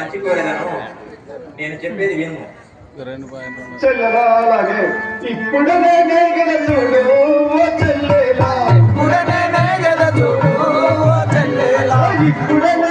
నేను నీ మంచి కోరేదను నేను చెప్పేది విను. చెల్లెలా అలాగే ఇప్పుడే చూడు ఓ చెల్లెలా. ఇప్పుడే చూడు ఓ చెల్లెలా. మన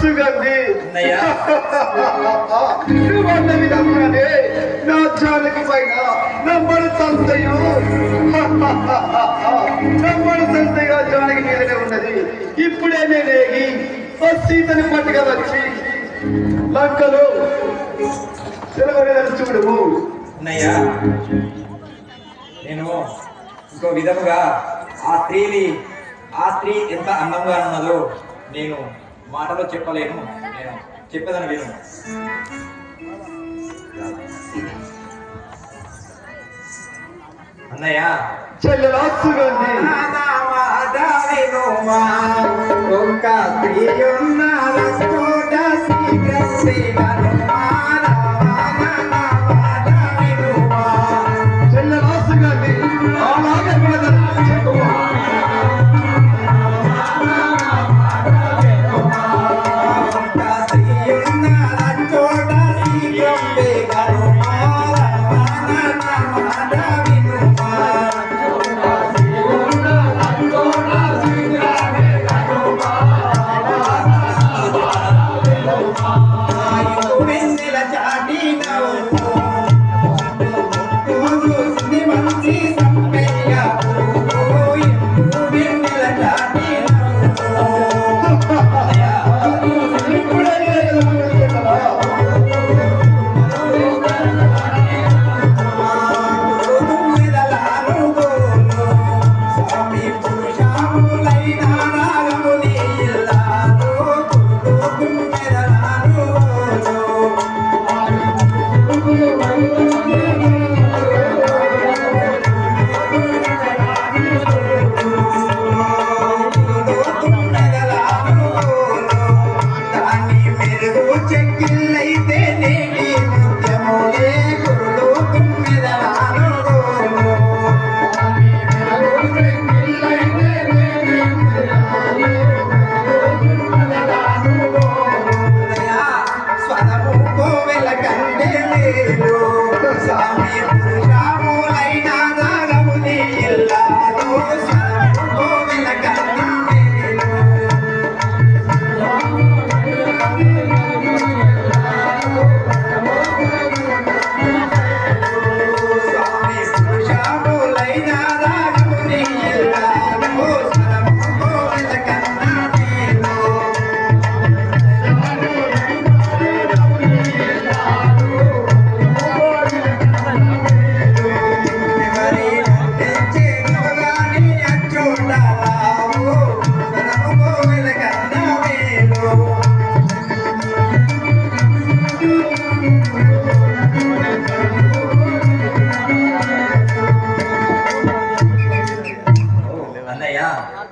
సుగంధి? నువ్వన్న విధంగానే నా జానకి పైన నమ్మడు సంతయు నమ్మడు సంతగా జానకి మీదనే ఉన్నది. ఇప్పుడే నేనేగి సీతని పట్టుగా వచ్చి లంకలో సెలవులేదని చూడము. అన్నయ్య నేను ఇంకో విధముగా ఆ స్త్రీని ఆ స్త్రీ ఎంత అందంగా ఉన్నదో నేను మాటలో చెప్పలేను. నేను చెప్పేదని విను. అన్నయ్య. స్త్రీ ఉన్నదోట ఇప్పుడే இல்லை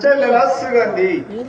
చెల్లెలా సుగంధి